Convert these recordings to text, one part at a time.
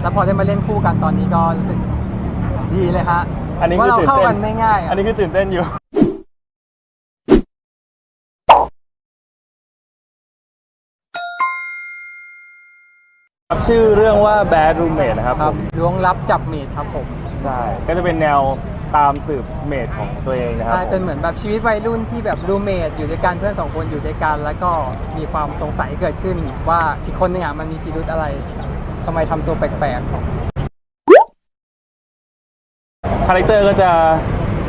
แล้วพอได้มาเล่นคู่กันตอนนี้ก็รู้สึกดีเลยฮะอันนี้ว่าคือเราตื่นเข้าเต้กันน ไม่ง่ายอะอันนี้คือตื่นเต้นอยู่ครับชื่อเรื่องว่า Bad Roommate นะครับครับผมล้วงลับจับเมดครับผมใช่ ก็จะเป็นแนวตามสืบเมดของตัวเองนะครับใช่ผม เป็นเหมือนแบบชีวิตวัยรุ่นที่แบบรูเมทอยู่ด้วยกันเพื่อนสองคนอยู่ด้วยกัน แล้วก็มีความสงสัยเกิดขึ้นว่าอีกคนหนึงอะมันมีพิรุธอะไร ทำไมทำตัวแปลกคาแรคเตอร์ก็จะ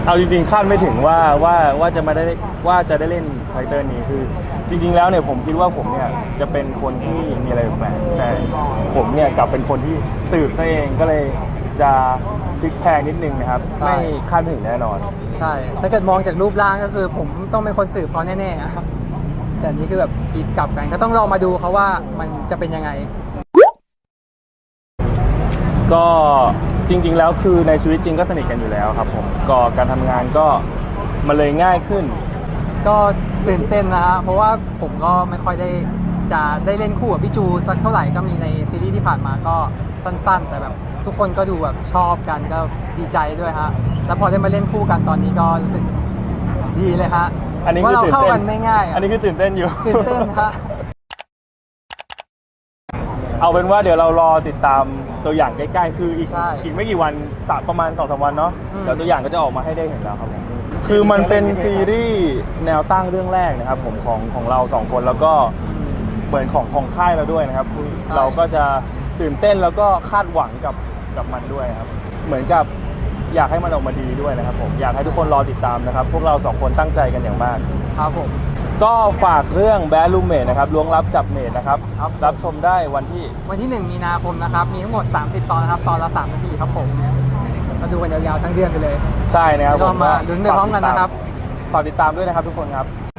เอาจริงๆคาดไม่ถึงว่าว่าว่าจะมาได้ว่าจะได้เล่นคาแรคเตอร์นี้คือจริง ๆ แล้วเนี่ยผมคิดว่าผมเนี่ยจะเป็นคนที่มีอะไรแปลกๆแต่ผมเนี่ยกลับเป็นคนที่สืบซะเองก็เลยจะพลิกแพลงนิดนึงนะครับไม่คาดถึงแน่นอน ๆ ใช่ ถ้าเกิดมองจากรูปร่างก็คือ ผมต้องเป็นคนสืบเขาแน่ๆอะแต่อันนี้คือแบบผิดกลับกันก็ต้องลองมาดูเขาว่ามันจะเป็นยังไง ก็จริง ๆ แล้วคือในชีวิตจริงก็สนิทกันอยู่แล้วครับผมก็การทำงานก็มันเลยง่ายขึ้น ก็ตื่นเต้นนะฮะเพราะว่าผมก็ไม่ค่อยได้จะได้เล่นคู่กับพี่จูสักเท่าไหร่ก็มีในซีรีส์ที่ผ่านมาก็สั้น ๆ แต่แบบทุกคนก็ดูแบบชอบกันก็ดีใจด้วยฮะแล้วพอได้มาเล่นคู่กันตอนนี้ก็รู้สึกดีเลยฮะอันนี้ว่าคือเราตื่นเข้าเต้กันนไม่ง่ายอะอันนี้คือตื่นเต้นอยู่ ตื่นเต้นฮะ เอาเป็นว่าเดี๋ยวเรารอติดตาม ตัวอย่างใกล้ๆ คืออีกใช่อีกไม่กี่วันสักประมาณ2อสวันเนาะอืม เดี๋ยวตัวอย่างก็จะออกมาให้ได้เห็นแล้วครับผมคือมันเป็นซีรีส์แนวตั้งเรื่องแรกนะครับผมของของเราสองคนแล้วก็เหมือนของของค่ายเราด้วยนะครับคือเราก็จะตื่นเต้นแล้วก็คาดหวังกับกับมันด้วยครับ เหมือนกับอยากให้มันออกมาดีด้วยนะครับผมอยากให้ทุกคนรอติดตามนะครับ พวกเราสองคนตั้งใจกันอย่างมาก ครับผม ก็ฝากเรื่องแบลูเมดนะครับล้วงลับจับเมดนะครับ ครับรับชมได้วันที่วันที่ 1 มีนาคมนะครับ มีทั้งหมด 30 ตอนนะครับ ตอนละ 3 นาทีครับผม มาดูกันยาวๆทั้งเดือนไปเลยใช่นะครับแล้วก็ผมมาลุ้นไปพร้อมกันนะครับ ฝากติดตามด้วยนะครับทุกคนครับ